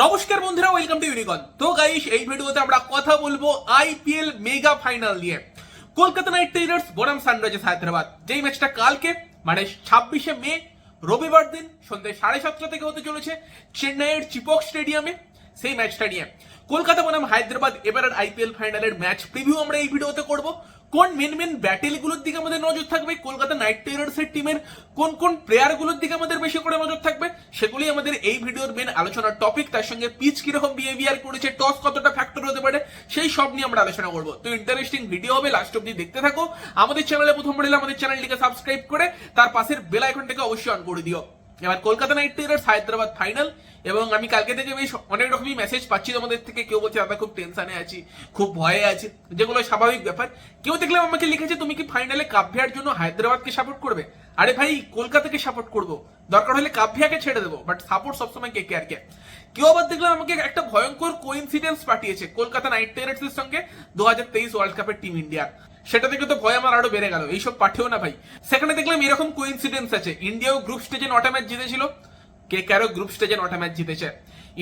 নমস্কার বন্ধুরা welcome to ইউনিকন তো গাইস এই ভিডিওতে আমরা কথা বলব আইপিএল মেগা ফাইনাল নিয়ে। কলকাতা নাইট রাইডার্স, বনাম সানরাইজার্স হায়দ্রাবাদ। যেই ম্যাচটা কালকে মানে ছাব্বিশে মে, রবিবার দিন, সন্ধ্যে সাড়ে সাতটা থেকে হতে চলেছে, চেন্নাইয়ের চিপক স্টেডিয়ামে, সেই ম্যাচটা নিয়ে। কলকাতা বনাম হায়দ্রাবাদ এবারের আইপিএল ফাইনালের ম্যাচ প্রিভিউ আমরা এই ভিডিওতে করব। কোন মেন মেন ব্যাটেলগুলোর দিকে আমাদের নজর থাকবে? কলকাতা নাইট রাইডার্সের টিমের কোন কোন প্লেয়ারগুলোর দিকে আমাদের বেশি করে নজর থাকবে? সেগুলি আমাদের এই ভিডিওর মেন আলোচনার টপিক তার সঙ্গে পিচ কীরকম বিহেভিয়ার করেছে টস কতটা ফ্যাক্টর হতে পারে, সেই সব নিয়ে আমরা আলোচনা করব। তো ইন্টারেস্টিং ভিডিও হবে লাস্ট অব্দি দেখতে থাকো। আমাদের চ্যানেলে প্রথম এলে আমাদের চ্যানেলটিকে সাবস্ক্রাইব করে, তার পাশের বেল আইকনটাকে অবশ্যই অন করে দিও। এবার Kolkata Knight Riders Hyderabad final এবং আমি কালকে থেকে বেশ অনেক রকমই মেসেজ পাচ্ছি তোমাদের থেকে। কেউ বলছে, দাদা, খুব টেনশনে আছি, খুব ভয়ে আছে। যেগুলো স্বাভাবিক ব্যাপার। কেউ দেখলাম আমাকে লিখেছে, তুমি কি ফাইনালে কাভ্যার জন্য হায়দ্রাবাদকে সাপোর্ট করবে? আরে ভাই, কলকাতাকে সাপোর্ট করব। দরকার হলে কাভ্যাকে ছেড়ে দেবো বাট সাপোর্ট সবসময় কে কে আর কে? কেউ আবার দেখলাম আমাকে একটা ভয়ঙ্কর কোইন্সিডেন্স পাঠিয়েছে, কলকাতা নাইট রাইডার্স এর সঙ্গে, দু হাজার তেইশ ওয়ার্ল্ড কাপের টিম ইন্ডিয়ার সেটা থেকে তো ভয় আমার আরও বেড়ে গেল। এইসব পাঠেও না ভাই। সেখানে দেখলাম এরকম কোইন্সিডেন্স আছে। ইন্ডিয়াও গ্রুপ স্টেজে নটা ম্যাচ জিতেছিল। কে কারও গ্রুপ স্টেজে নটা ম্যাচ জিতেছে।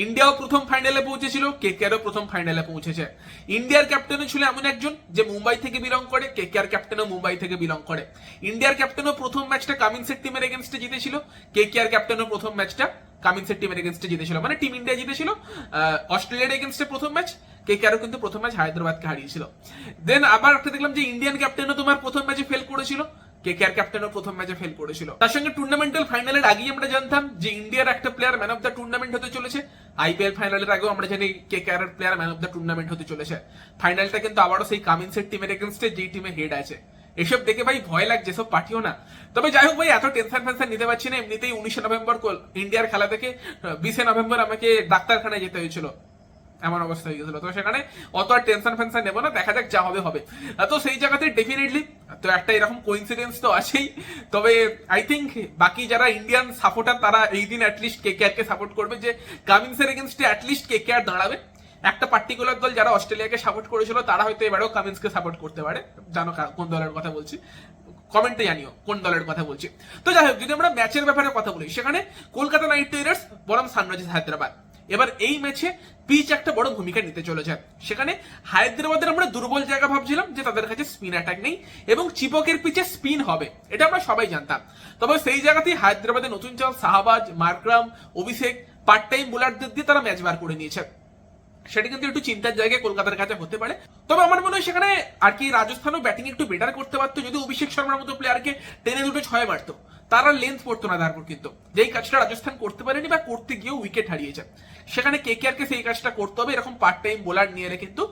ইন্ডিয়াও প্রথম ফাইনালে পৌঁছেছিল। কে কারও প্রথম ফাইনালে পৌঁছেছে। ইন্ডিয়ার ক্যাপ্টেনও ছিল এমন একজন যে মুম্বাই থেকে বিলং করে। কে কে আর ক্যাপ্টেনও মুম্বাই থেকে বিলং করে। ইন্ডিয়ার ক্যাপ্টেনও প্রথম ম্যাচটা কামিন্সের টিমের এগেনস্টে জিতেছিল। কে কে আর ক্যাপ্টেনও প্রথম ম্যাচটা কামিন্সের টিমের এগেনস্টে জিতেছিল। মানে টিম ইন্ডিয়া জিতেছিল। অস্ট্রেলিয়ার এগেনস্টে প্রথম ম্যাচ কে কে কিন্তু প্রথম ম্যাচ হায়দ্রাবাদকে হারিয়েছিল। দেন আবার একটা দেখলাম যে ইন্ডিয়ান ক্যাপ্টেনও তোমার প্রথম ম্যাচে ফেল করেছিল। কে কে ক্যাপ্টেনও প্রথম ম্যাচে ফেল করেছিল। তার সঙ্গে টুর্নামেন্টাল ফাইনালের আগেই আমরা জানতাম যে ইন্ডিয়ার একটা player man of the tournament হতে চলেছে। আইপিএল ফাইনালের আগেও আমরা জানি কে কে আর player man of the tournament হতে চলেছে। ফাইনালটা কিন্তু আবারও সেই কামিন্সের টিমের এগেনস্টে যেই টিমে হেড আছে। এসব দেখে ভাই ভয় লাগছে সব পাঠিও না। তবে যাই হোক ভাই, এত টেনশন ফেনশন নিতে পারছি না। এমনিতেই উনিশে নভেম্বর ইন্ডিয়ার খেলা থেকে বিশে নভেম্বর আমাকে ডাক্তারখানায় যেতে হয়েছিল। এমন অবস্থা হয়ে গেছিল। তো সেখানে অত আর টেনশন ফেনশন নেব না, দেখা যাক যা হবে হবে। তো সেই জায়গাতে ডেফিনেটলি তো একটা এরকম কোইন্সিডেন্স তো আছেই। তবে আই থিঙ্ক বাকি যারা ইন্ডিয়ান সাপোর্টার তারা এই দিন অ্যাটলিস্ট কে কে কে সাপোর্ট করবে যে কামিন্সের এগেনস্টে অ্যাটলিস্ট কে কে আর দাঁড়াবে। একটা পার্টিকুলার দল যারা অস্ট্রেলিয়াকে সাপোর্ট করেছিল, তারা হয়তো এবারেও কামিন্সকে সাপোর্ট করতে পারে। জানো কোন দলের কথা বলছি? কমেন্টে জানিও, কোন দলের কথা বলছি। তো যাই হোক, যদি আমরা ম্যাচের ব্যাপারে কথা বলি, সেখানে কলকাতা নাইট রাইডার্স বনাম সানরাইজার্স হায়দ্রাবাদ। এবার এই ম্যাচে পিচ একটা বড় ভূমিকা নিতে চলেছে। সেখানে হায়দ্রাবাদের আমরা দুর্বল জায়গা ভাবছিলাম যে তাদের কাছে স্পিন অ্যাটাক নেই এবং চিপকের পিচে স্পিন হবে, এটা আমরা সবাই জানতাম। তবে সেই জায়গাতেই হায়দ্রাবাদের নতুন চাল Shahbaz, Markram, Abhishek part time বোলারদের দিয়ে তারা ম্যাচ বার করে নিয়েছে। সেটা কিন্তু একটু চিন্তার জায়গায় কলকাতার কাছে হতে পারে। তবে আমার মনে হয় সেখানে আর কি রাজস্থানও ব্যাটিং একটু বেটার করতে পারতো, যদি অভিষেক শর্মার মতো প্লেয়ারকে টেনে দুটো ছয় মারতো। তারা লেন্থ পড়তো না তারপর কিন্তু। যেই কাজটা রাজস্থান করতে পারেনি বা করতে গিয়েও উইকেট হারিয়েছে সেখানে কে কে সেই কাজটা করতে হবে, এরকম পার্ট টাইম বোলার নিয়ে এলে কিন্তু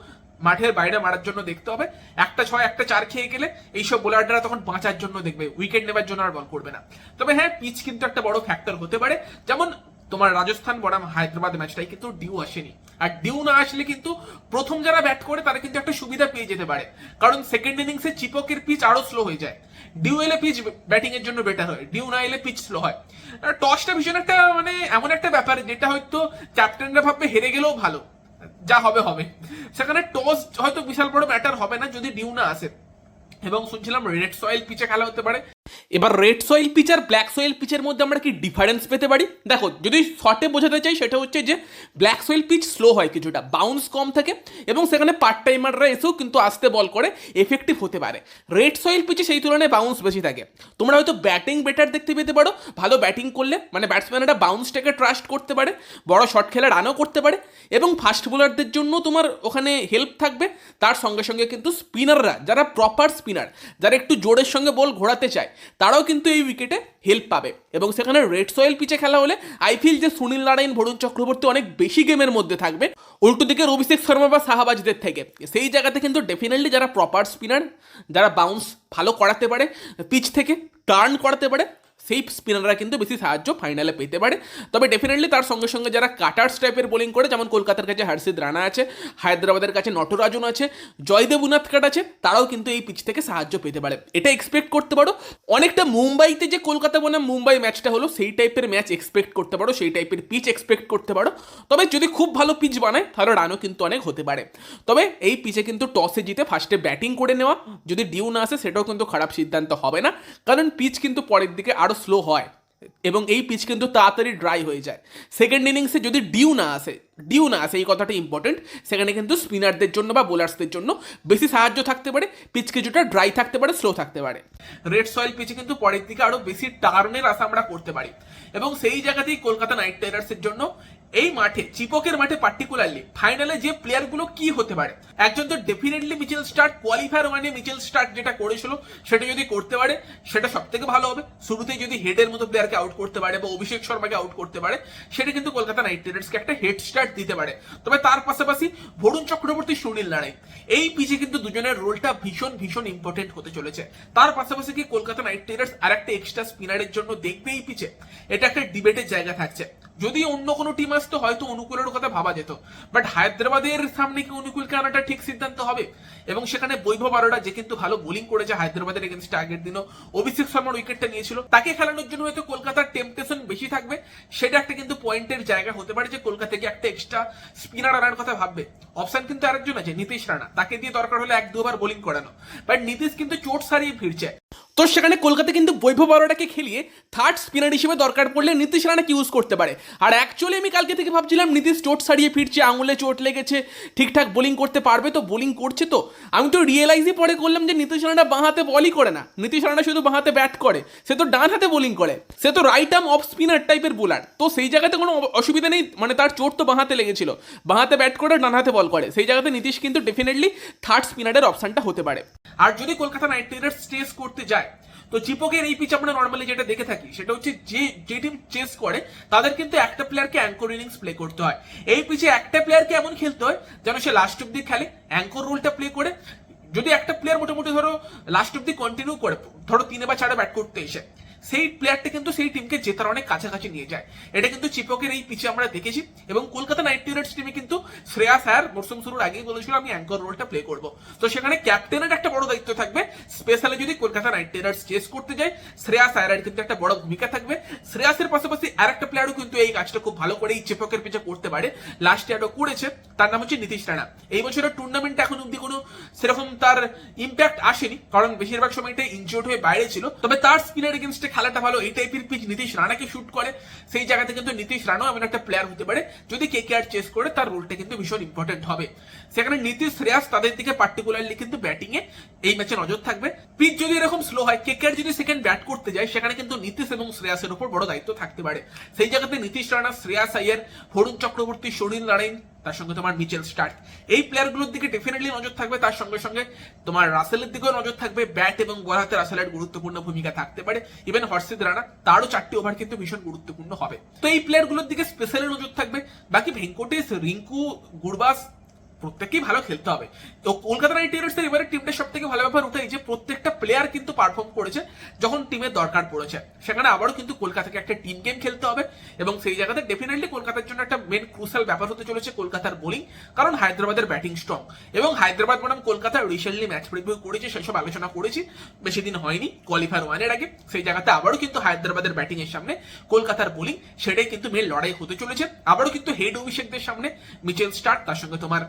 মাঠের বাইরে মারার জন্য দেখতে হবে। একটা ছয়, একটা চার খেয়ে গেলে এইসব বোলাররা তখন বাঁচার জন্য দেখবে উইকেট নেবার জন্য আর বল করবে না। তবে হ্যাঁ পিচ কিন্তু একটা বড় ফ্যাক্টর হতে পারে। যেমন তোমার রাজস্থান বনাম হায়দ্রাবাদ ম্যাচটাই কিন্তু ডিউ আসেনি। আর ডিউ না আসলে কিন্তু প্রথম যারা ব্যাট করে, তারা কিন্তু একটা সুবিধা পেয়ে যেতে পারে। কারণ সেকেন্ড ইনিংসে চিপকের পিচ আরও স্লো হয়ে যায়। ডিউ এলে পিচ ব্যাটিং এর জন্য বেটার হয়। ডিউ না এলে পিচ স্লো হয়। টসটা ভীষণ একটা মানে এমন একটা ব্যাপার, যেটা হয়তো ক্যাপ্টেনরা ভাববে হেরে গেলেও ভালো। যা হবে হবে। সেখানে টস হয়তো বিশাল বড় ম্যাটার হবে না, যদি ডিউ না আসে। এবং শুনছিলাম রেড সয়েল পিচে খেলা হতে পারে। এবার রেড সয়েল পিচ আর ব্ল্যাক সয়েল পিচের মধ্যে আমরা কি ডিফারেন্স পেতে পারি? দেখো, যদি শর্টে বোঝাতে চাই, সেটা হচ্ছে যে ব্ল্যাক সয়েল পিচ স্লো হয় কিছুটা বাউন্স কম থাকে এবং সেখানে পার্ট টাইমাররা এসেও কিন্তু আসতে বল করে এফেক্টিভ হতে পারে। রেড সয়েল পিচে সেই তুলনায় বাউন্স বেশি থাকে। তোমরা হয়তো ব্যাটিং বেটার দেখতে পেতে পারো, ভালো ব্যাটিং করলে মানে ব্যাটসম্যানরা বাউন্সটাকে ট্রাস্ট করতে পারে, বড় শট খেলে রানও করতে পারে এবং ফাস্ট বোলারদের জন্য তোমার ওখানে হেল্প থাকবে। তার সঙ্গে সঙ্গে কিন্তু স্পিনাররা যারা প্রপার স্পিনার যারা একটু জোরের সঙ্গে বল ঘোরাতে চায় তারাও কিন্তু এই উইকেটে হেল্প পাবে। এবং সেখানে রেড সয়েল পিচে খেলা হলে আই ফিল যে সুনীল নারায়ণ ভরুণ চক্রবর্তী অনেক বেশি গেমের মধ্যে থাকবে। উল্টো দিকে অভিষেক শর্মা বা শাহবাজদের থেকে। সেই জায়গাতে কিন্তু ডেফিনেটলি যারা প্রপার স্পিনার যারা বাউন্স ভালো করাতে পারে পিচ থেকে টার্ন করাতে পারে সেই স্পিনাররা কিন্তু বেশি সাহায্য ফাইনালে পেতে পারে। তবে ডেফিনেটলি তার সঙ্গে সঙ্গে যারা কাটার্স টাইপের বোলিং করে, যেমন কলকাতার কাছে হর্ষিত রানা আছে, হায়দ্রাবাদের কাছে নটরাজন আছে জয়দেব উনাথকাট আছে, তারাও কিন্তু এই পিচ থেকে সাহায্য পেতে পারে। এটা এক্সপেক্ট করতে পারো। অনেকটা মুম্বাইতে যে কলকাতা বনাম মুম্বাই ম্যাচটা হলো, সেই টাইপের ম্যাচ এক্সপেক্ট করতে পারো, সেই টাইপের পিচ এক্সপেক্ট করতে পারো। তবে যদি খুব ভালো পিচ বানায়, তাহলে রানও কিন্তু অনেক হতে পারে। তবে এই পিচে কিন্তু টসে জিতে ফার্স্টে ব্যাটিং করে নেওয়া, যদি ডিউ না আসে, সেটাও কিন্তু খারাপ সিদ্ধান্ত হবে না। কারণ পিচ কিন্তু পরের দিকে আরও স্লো হয় এবং এই পিচ কিন্তু তাড়াতাড়ি ড্রাই হয়ে যায়। সেকেন্ড ইনিংসে যদি ডিউ না আসে ডিউ না আসে, এই কথাটা ইম্পর্টেন্ট সেখানে কিন্তু স্পিনারদের জন্য বা বোলার্সদের জন্য বেশি সাহায্য থাকতে পারে পিচ কিছুটা ড্রাই থাকতে পারে স্লো থাকতে পারে। রেড সয়েল পিচে কিন্তু পরের দিকে আরও বেশি টার্নের আশা আমরা করতে পারি। এবং সেই জায়গাতেই কলকাতা নাইট রাইডার্সের জন্য এই মাঠে, চিপকের মাঠে পার্টিকুলারলি ফাইনালে যে প্লেয়ারগুলো কি হতে পারে? একজন তো ডেফিনেটলি মিচেল স্টার্ট কোয়ালিফায়ার ওয়ানে মিচেল স্টার্ট যেটা করেছিল, সেটা যদি করতে পারে, সেটা সব থেকে ভালো হবে। শুরুতেই যদি হেডের মতো প্লেয়ারকে আউট করতে পারে বা অভিষেক শর্মাকে আউট করতে পারে, সেটা কিন্তু কলকাতা নাইট রাইডার্সকে একটা হেড স্টার্ট দিতে পারে। তবে তার পাশাপাশি ভরুণ চক্রবর্তী, সুনীল লড়াই এই পিচে কিন্তু দুজনের রোলটা ভীষণ ভীষণ ইম্পর্টেন্ট হতে চলেছে। তার পাশাপাশি কি কলকাতা নাইট রাইডার্স আর একটা এক্সট্রা স্পিনারের জন্য দেখবে এই পিচে? এটা একটা ডিবেটের জায়গা থাকছে। যদি অন্য কোনো টিম আসতো, হয়তো অনুকূলের কথা ভাবা যেত। বাট হায়দ্রাবাদের সামনে কি অনুকূলকে আনাটা ঠিক সিদ্ধান্ত হবে? এবং সেখানে বৈভব আরোরা যে কিন্তু ভালো বোলিং করেছে হায়দ্রাবাদের এগেনস্টে আগের দিনও, অভিষেক শর্মার উইকেটটা নিয়েছিল। তাকে খেলানোর জন্য হয়তো কলকাতার টেম্পটেশন বেশি থাকবে। সেটা একটা কিন্তু পয়েন্টের জায়গা হতে পারে যে কলকাতাকে একটা এক্সট্রা স্পিনার আনার কথা ভাববে। অপশন কিন্তু আরেকজন আছে, নীতিশ রানা। তাকে দিয়ে দরকার হলে এক দুবার বোলিং করানো। বাট নীতিশ কিন্তু চোট সারিয়ে ফিরছে। তো সেখানে কলকাতা কিন্তু বৈভব আরোটাকে খেলিয়ে থার্ড স্পিনার হিসেবে দরকার পড়লে নীতিশ রানাকে ইউজ করতে পারে। আর অ্যাকচুয়ালি আমি কালকে থেকে ভাবছিলাম, নীতিশ চোট সারিয়ে ফিরছে, আঙুলে চোট লেগেছে, ঠিকঠাক বোলিং করতে পারবে তো? বোলিং করছে তো? আমি তো রিয়েলাইজই পরে করলাম যে নীতিশ রানা বাঁ হাতে বলই করে না। নীতিশ রানা শুধু বাঁ হাতে ব্যাট করে, সে তো ডান হাতে বোলিং করে, সে তো রাইট আর্ম অফ স্পিনার টাইপের বোলার তো সেই জায়গাতে কোনো অসুবিধা নেই মানে তার চোট তো বাঁ হাতে লেগেছিল। বাঁ হাতে ব্যাট করে ডান হাতে বল করে। সেই জায়গাতে নীতিশ কিন্তু ডেফিনেটলি থার্ড স্পিনারের অপশানটা হতে পারে। আর যদি কলকাতা নাইট রাইডার্স স্টেজ করতে যায় তো চিপকের এই পিচ আমরা নর্মালি যেটা দেখে থাকি, সেটা হচ্ছে যে যে টিম চেস করে, তাদের কিন্তু একটা প্লেয়ারকে অ্যাঙ্কর ইনিংস প্লে করতে হয়। এই পিচে একটা প্লেয়ারকে এমন খেলতে হয়, যেন সে লাস্ট অব্দি খেলে অ্যাঙ্কর রোলটা প্লে করে। যদি একটা প্লেয়ার মোটামুটি ধরো লাস্ট অব্দি কন্টিনিউ করে, ধরো তিনে বা চারে ব্যাট করতে এসে সেই প্লেয়ারটা কিন্তু সেই টিমকে জেতার অনেক কাছাকাছি নিয়ে যায়। এটা কিন্তু চিপকের এই পিচে আমরা দেখেছি এবং কলকাতা নাইট রাইডার্স টিমে কিন্তু শ্রেয়া স্যার মরসুম শুরুর আগেই বলেছিল, আমি অ্যাঙ্কর রোলটা প্লে করব। তো সেখানে ক্যাপ্টেনের একটা বড় দায়িত্ব থাকবে। স্পেশালি যদি কলকাতা নাইট রাইডার্স চেস করতে যায়, শ্রেয়া স্যারের কিন্তু একটা বড় ভূমিকা থাকবে। শ্রেয়াসের পাশাপাশি আর একটা প্লেয়ারও কিন্তু এই কাজটা খুব ভালো করে এই চিপকের পিছে করতে পারে। লাস্ট ইয়ারও করেছে, তার নাম হচ্ছে নীতিশ রানা। এই বছরের টুর্নামেন্টে এখন অব্দি কোনো সেরকম তার ইম্প্যাক্ট আসেনি, কারণ বেশিরভাগ সময়টা ইনজোর্ড হয়ে বাইরে ছিল। তবে তার স্পিনার এগেনস্টে খেলাটা ভালো, এই টাইপের পিচ নীতিশ রানাকে শুট করে, সেই জায়গাতে কিন্তু নীতিশ রানাও এমন একটা প্লেয়ার হতে পারে, যদি কে কে আর চেস করে, তার রোলটা কিন্তু ভীষণ ইম্পর্টেন্ট হবে। সেখানে নীতিশ শ্রেয়াস তাদের দিকে পার্টিকুলারলি কিন্তু ব্যাটিং এ এই ম্যাচে নজর থাকবে। পিচ যদি এরকম স্লো হয় কে কে আর যদি সেকেন্ড ব্যাট করতে যায়, সেখানে কিন্তু নীতিশ এবং শ্রেয়াসের উপর বড় দায়িত্ব থাকতে পারে। সেই জায়গাতে নীতিশ রানা, শ্রেয়াস আইয়ার, হরুণ চক্রবর্তী সরিল নারায়ণ তার সঙ্গে তোমার মিচেল স্টার্ক। এই প্লেয়ারগুলোর দিকে ডেফিনেটলি নজর থাকবে, তার সঙ্গে সঙ্গে তোমার রাসেলের দিকেও নজর থাকবে। ব্যাট এবং বল হাতে রাসেলের গুরুত্বপূর্ণ ভূমিকা থাকতে পারে। ইভেন হর্ষিদ রানা, তারও চারটি ওভার কিন্তু ভীষণ গুরুত্বপূর্ণ হবে। তো এই প্লেয়ারগুলোর দিকে স্পেশালি নজর থাকবে। বাকি ভেঙ্কটেশ, রিঙ্কু, গুরবাস প্রত্যেককেই ভালো খেলতে হবে। তো কলকাতা নাইট রাইডার্সের এবারে টিমটা সব থেকে ভালো ব্যাপার ওটাই যে প্রত্যেকটা প্লেয়ার কিন্তু পারফর্ম করেছে যখন টিমের দরকার পড়েছে। সেখানে আবারও কিন্তু কলকাতাকে একটা টিম গেম খেলতে হবে এবং সেই জায়গাতে ডেফিনেটলি কলকাতার জন্য একটা মেন ক্রুশাল ব্যাপার হতে চলেছে কলকাতার বোলিং কারণ হায়দ্রাবাদের ব্যাটিং স্ট্রং এবং হায়দ্রাবাদ বনাম কলকাতা রিসেন্টলি ম্যাচ প্রিভিউ করেছে, সেসব আলোচনা করেছি, বেশি দিন হয়নি কোয়ালিফায়ার ওয়ানের আগে। সেই জায়গাতে আবারও কিন্তু হায়দ্রাবাদের ব্যাটিং এর সামনে কলকাতার বোলিং সেটাই কিন্তু মেন লড়াই হতে চলেছে। আবারও কিন্তু হেড অভিষেকদের সামনে মিচেল স্টার্ট তার সঙ্গে তোমার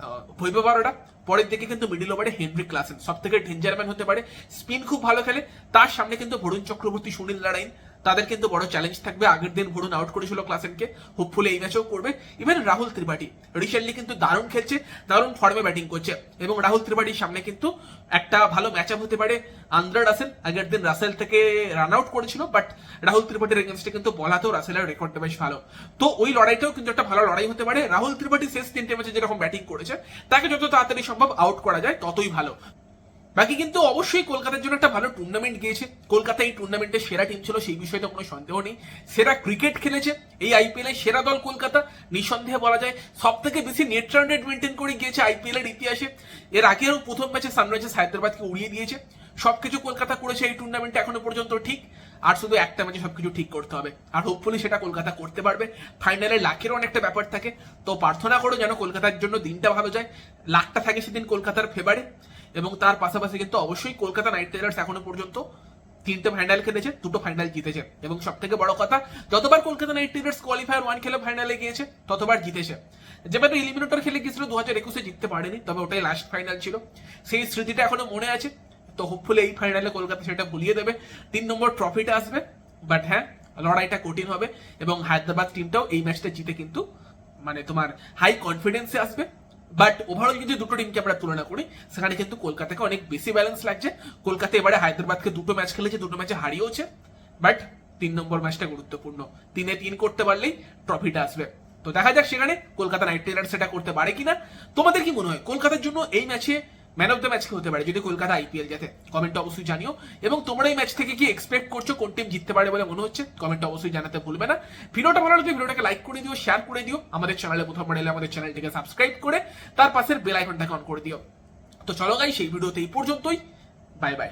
আহ, বারোটা পরের দিকে কিন্তু মিডিল ওভারে হেনরি ক্লাসেন। সব থেকে ডেঞ্জারম্যান হতে পারে। স্পিন খুব ভালো খেলে। তার সামনে কিন্তু বরুণ চক্রবর্তী সুনীল নারায়ণ তাদের কিন্তু বড় চ্যালেঞ্জ থাকবে। আগের দিন বরুণ আউট করেছিল ক্লাসেনকে হোপফুলি এই ম্যাচেও করবে। ইভেন রাহুল ত্রিপাঠী রিসেন্টলি কিন্তু দারুণ খেলছে, দারুণ ফর্মে ব্যাটিং করছে। এবং রাহুল ত্রিপাঠীর সামনে কিন্তু একটা ভালো ম্যাচ আপ হতে পারে আন্দ্রা রাসেল আগের দিন রাসেল থেকে রান আউট করেছিল বাট রাহুল ত্রিপাঠীর এগেনস্টে কিন্তু বলাতেও রাসেলের রেকর্ডটা বেশ ভালো। তো ওই লড়াইটাও কিন্তু একটা ভালো লড়াই হতে পারে। রাহুল ত্রিপাঠী শেষ তিনটে ম্যাচে যেরকম ব্যাটিং করেছে, তাকে যত তাড়াতাড়ি সম্ভব আউট করা যায়, ততই ভালো। বাকি কিন্তু অবশ্যই কলকাতার জন্য একটা ভালো টুর্নামেন্ট গিয়েছে। কলকাতা এই টুর্নামেন্টের সেরা টিম ছিল, সেই বিষয়ে তো কোনো সন্দেহ নেই। সেরা ক্রিকেট খেলেছে, এই আইপিএল এর সেরা দল কলকাতা, নিঃসন্দেহে বলা যায়। সব থেকে বেশি নেট রান রেট মেনটেন করে গিয়েছে আইপিএল এর ইতিহাসে। এর আগেও প্রথম ম্যাচে সানরাইজার্স হায়দ্রাবাদকে উড়িয়ে দিয়েছে। সবকিছু কলকাতা করেছে, এই টুর্নামেন্টে এখনও পর্যন্ত ঠিক। আর শুধু একটা ম্যাচে সবকিছু ঠিক করতে হবে। আর হোপফুলি সেটা কলকাতা করতে পারবে। ফাইনালে লাখেরও অনেকটা ব্যাপার থাকে। তো প্রার্থনা করো যেন কলকাতার জন্য দিনটা ভালো যায়। লাখটা থাকে সেদিন কলকাতার ফেভারে এবং তার পাশাপাশি কিন্তু অবশ্যই কলকাতা নাইট রাইডার্স এখনও পর্যন্ত তিনটে ফাইনাল খেলেছে, দুটো ফাইনাল জিতেছে। এবং সব থেকে বড় কথা, যতবার Kolkata Knight Riders qualifier one খেলে ফাইনালে গিয়েছে, ততবার জিতেছে। যেভাবে এলিমিনেটর খেলে গিয়েছিল দু হাজার একুশে জিততে পারেনি, তবে ওটাই লাস্ট ফাইনাল ছিল। সেই স্মৃতিটা এখনও মনে আছে, তো হোপফুলি এই ফাইনালে কলকাতা সেটা ভুলিয়ে দেবে। তিন নম্বর ট্রফিটা আসবে বাট হ্যাঁ লড়াইটা কঠিন হবে এবং হায়দ্রাবাদ টিমটাও এই ম্যাচটা জিতে কিন্তু মানে তোমার হাই কনফিডেন্সে আসবে। বাট ওভারঅল যদি দুটো টিমকে আমরা তুলনা করি, সেখানে কিন্তু কলকাতাকে অনেক বেশি ব্যালেন্স লাগছে। কলকাতা এবারে হায়দ্রাবাদকে দুটো ম্যাচ খেলেছে, দুটো ম্যাচে হারিয়েওছে। বাট তিন নম্বর ম্যাচটা গুরুত্বপূর্ণ। তিনে তিন করতে পারলেই ট্রফিটা আসবে। তো দেখা যাক সেখানে কলকাতা নাইট রাইডার্স সেটা করতে পারে কিনা। তোমাদের কি মনে হয়? কলকাতার জন্য এই ম্যাচে ম্যান অফ দ্য ম্যাচ হতে পারে, যদি কলকাতা আইপিএল জেতে কমেন্টে অবশ্যই জানিও। এবং তোমরা এই ম্যাচ থেকে কি এক্সপেক্ট করছ, কোন টিম জিততে পারে বলে মনে হচ্ছে কমেন্টে অবশ্যই জানাতে ভুলবে না। ভিডিওটা ভালো লাগলে ভিডিওটাকে লাইক করে দিও শেয়ার করে দিও। আমাদের চ্যানেলে প্রথম এলে আমাদের চ্যানেলটিকে সাবস্ক্রাইব করে, তার পাশের বেল আইকনটাকে অন করে দিও। তো চলো গাই সেই ভিডিওতে এই পর্যন্তই। Bye bye